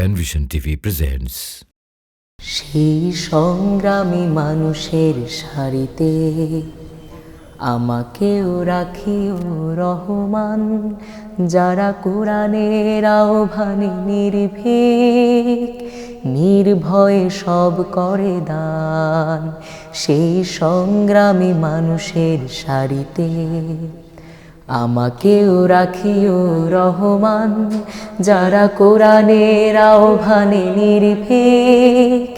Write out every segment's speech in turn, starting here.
Penvision TV presents সেই সংগ্রামী মানুষের সারিতে আমাকেও রাখিও রহমান, যারা কোরআনের আহ্বানে নির্ভীক, নির্ভয়ে সব করে দান। সেই সংগ্রামী মানুষের সারিতে আমাকেও রাখিও রহমান, যারা কোরআনের আহ্বানে নির্ভীক,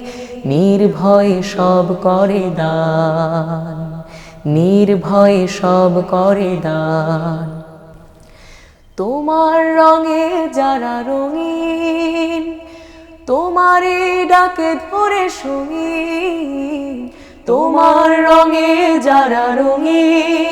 নির্ভয়ে সব করে দান, নির্ভয়ে সব করে দান। তোমার রঙে যারা রঙিন, তোমারে ডাকে ধরে সঙ্গীন তোমার রঙে যারা রঙিন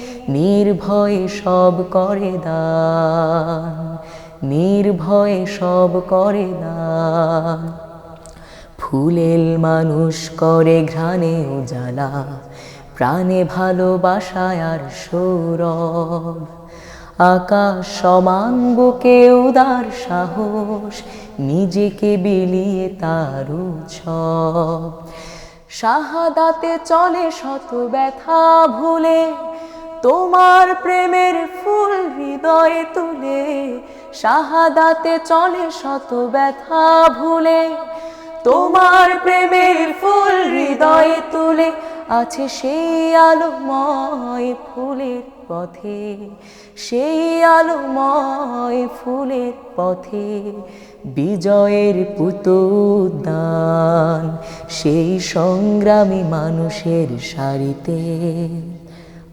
নির্ভয়ে সব করে দান নির্ভয়ে সব করে দান ফুলেল মানুষ করে ঘ্রাণে উজালা, প্রাণে ভালোবাসায় আর সৌরভ। আকাশ সমান বুকে উদার সাহস, নিজেকে বিলিয়ে তার উৎসব। চলে শত ব্যথা ভুলে তোমার প্রেমের ফুল হৃদয়ে তুলে, শাহাদাতে চলে শত ব্যথা ভুলে। তোমার প্রেমের ফুল হৃদয়ে তুলে, আছে সেই আলোময় ফুলের পথে, সেই আলোময় ফুলের পথে। বিজয়ের পুতুদান সেই সংগ্রামী মানুষের সারিতে।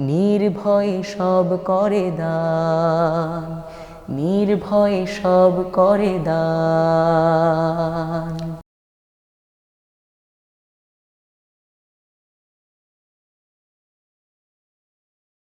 নির্ভয়ে সব করে দান নির্ভয়ে সব করে দান।